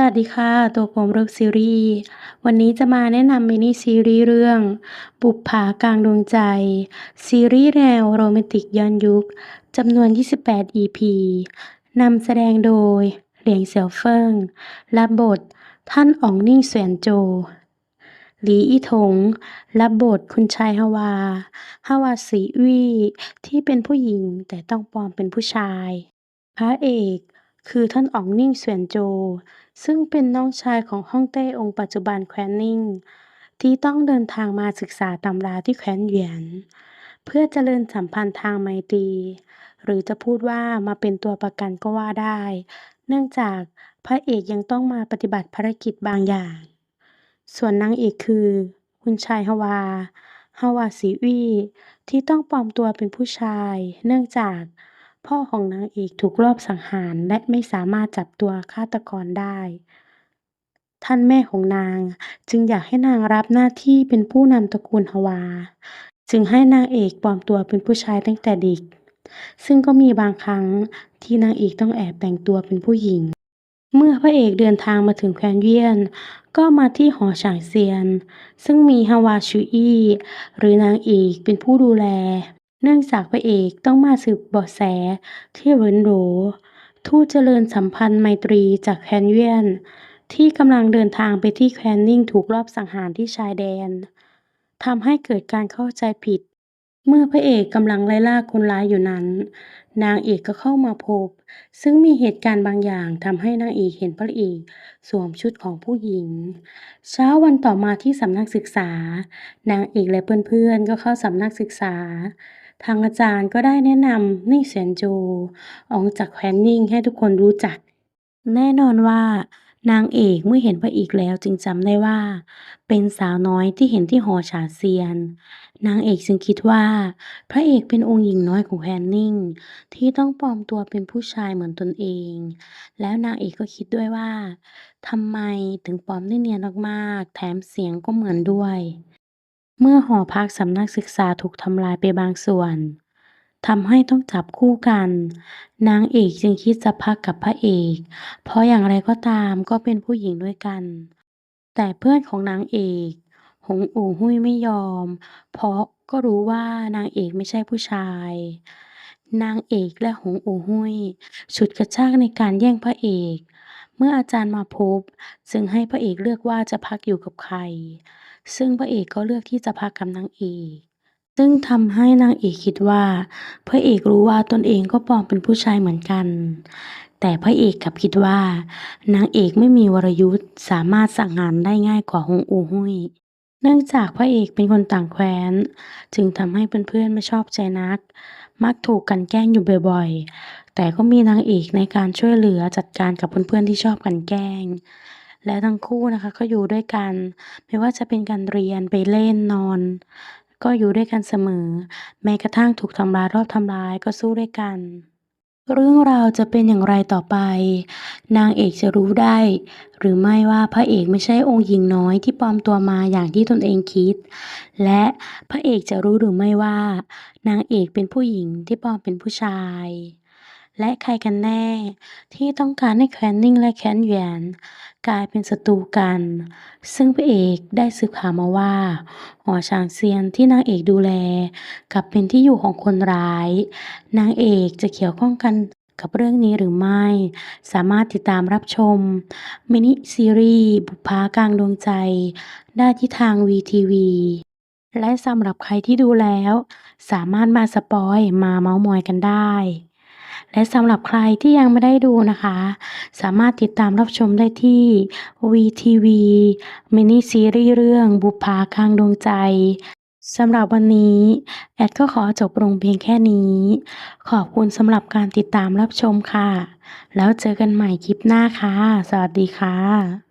สวัสดีค่ะ ตัวผมรุกซีรีส์ วันนี้จะมาแนะนำมินิซีรีส์เรื่อง บุปผากลางดวงใจ ซีรีส์แนวโรแมนติกย้อนยุคจำนวน 28 EP นำแสดงโดย เหลียงเสี่ยวเฟิงรับบท ท่านอ๋องนิ่งเสวียนโจ หลีอี้ถงรับบทคุณชายฮาวา ฮาวาสีอี้ที่เป็นผู้หญิงแต่ต้องปลอมเป็นผู้ชาย พระเอก คือท่านอ๋องนิ่งเสวียนโจ ซึ่งเป็นน้องชายของฮ่องเต้องค์ปัจจุบันแคว้นนิ่ง ที่ต้องเดินทางมาศึกษาตำราที่แคว้นเหวียน เพื่อเจริญสัมพันธ์ทางไมตรี หรือจะพูดว่ามาเป็นตัวประกันก็ว่าได้ เนื่องจากพระเอกยังต้องมาปฏิบัติภารกิจบางอย่าง ส่วนนางเอกคือ คุณชายฮวาฮวาสีอี้ที่ต้องปลอมตัวเป็นผู้ชาย เนื่องจาก พ่อของนางเอกถูกลอบสังหารและไม่สามารถจับตัวฆาตกรได้ ท่านแม่ของนางจึงอยากให้นางรับหน้าที่เป็นผู้นำตระกูลฮวา จึงให้นางเอกปลอมตัวเป็นผู้ชายตั้งแต่เด็ก ซึ่งก็มีบางครั้งที่นางเอกต้องแอบแต่งตัวเป็นผู้หญิง เมื่อพระเอกเดินทางมาถึงแคว้นเวียน ก็มาที่หอฉางเซียน ซึ่งมีฮวาชูอี้หรือนางเอกเป็นผู้ดูแล เนื่องจากพระเอกต้องมาสืบเบาะแสที่เหรินโหลทูตเจริญสัมพันธ์ไมตรีจากแคนเวียน ที่กำลังเดินทางไปที่แควนนิงถูกลอบสังหารที่ชายแดนทำให้เกิดการเข้าใจผิด เมื่อพระเอกกำลังไล่ล่าคนร้ายอยู่นั้น นางเอกก็เข้ามาพบ ซึ่งมีเหตุการณ์บางอย่างทำให้นางเอกเห็นพระเอกสวมชุดของผู้หญิง เช้าวันต่อมาที่สำนักศึกษา นางเอกและเพื่อนๆก็เข้าสำนักศึกษา ทางอาจารย์ก็ได้แนะนำนิ่งเสียนโจออกจากแคว้นนิ่งให้ทุกคนรู้จัก แน่นอนว่านางเอกเมื่อเห็นพระเอกแล้วจึงจำได้ว่า เป็นสาวน้อยที่เห็นที่หอฉาเซียน นางเอกจึงคิดว่า พระเอกเป็นองค์หญิงน้อยของแคนนิงที่ต้องปลอมตัวเป็นผู้ชายเหมือนตนเอง แล้วนางเอกก็คิดด้วยว่าทำไมถึงปลอมได้เนียนมากๆ แถมเสียงก็เหมือนด้วย เมื่อหอพักสำนักศึกษาถูกทำลายไปบางส่วนทำให้ต้องจับคู่กัน นางเอกจึงคิดจะพักกับพระเอก เพราะอย่างไรก็ตามก็เป็นผู้หญิงด้วยกัน แต่เพื่อนของนางเอก หงอู่หุ้ยไม่ยอม เพราะก็รู้ว่านางเอกไม่ใช่ผู้ชาย นางเอกและหงอู่หุ้ยฉุดกระชากในการแย่งพระเอก เมื่ออาจารย์มาพบ จึงให้พระเอกเลือกว่าจะพักอยู่กับใคร ซึ่งพระเอกก็เลือกที่จะพักกับนางเอกซึ่งทำให้นางเอกคิดว่า พระเอกรู้ว่าตนเองก็ปลอมเป็นผู้ชายเหมือนกัน แต่พระเอกกลับคิดว่า นางเอกไม่มีวรยุทธ์สามารถสั่งหารได้ง่ายกว่าฮงอูหุ้ยเนื่องจากพระเอกเป็นคนต่างแคว้น จึงทำให้เพื่อนๆไม่ชอบใจนัก มักถูกกันแกล้งอยู่บ่อยๆ แต่ก็มีนางเอกในการช่วยเหลือจัดการกับเพื่อนๆที่ชอบกันแกล้ง และทั้งคู่นะคะก็อยู่ด้วยกัน ไม่ว่าจะเป็นการเรียนไปเล่นนอน ก็อยู่ด้วยกันเสมอ แม้กระทั่งถูกทำร้ายรอบทำร้ายก็สู้ด้วยกัน เรื่องราวจะเป็นอย่างไรต่อไป นางเอกจะรู้ได้ หรือไม่ว่าพระเอกไม่ใช่องค์หญิงน้อยที่ปลอมตัวมาอย่างที่ตนเองคิด และพระเอกจะรู้หรือไม่ว่านางเอกเป็นผู้หญิงที่ปลอมเป็นผู้ชาย และใครกันแน่ ที่ต้องการให้แคนนิงและแคนเหวียนกลายเป็นศัตรูกัน ซึ่งพระเอกได้สืบข่าวมาว่า หอฉางเซียนที่นางเอกดูแลกลับเป็นที่อยู่ของคนร้าย นางเอกจะเกี่ยวข้องกันกับเรื่องนี้หรือไม่ สามารถติดตามรับชม มินิซีรีส์บุปผากลางดวงใจ ได้ที่ทาง VTV และสำหรับใครที่ดูแล้ว สามารถมาสปอยมาเม้าท์มอยกันได้ และสำหรับใครที่ยังไม่ได้ดูนะคะ สามารถติดตามรับชมได้ที่ VTV มินิซีรีส์เรื่องบุพภาคางดวงใจสำหรับวันนี้ แอดก็ขอจบลงเพียงแค่นี้ ขอบคุณสำหรับการติดตามรับชมค่ะ แล้วเจอกันใหม่คลิปหน้าค่ะ สวัสดีค่ะ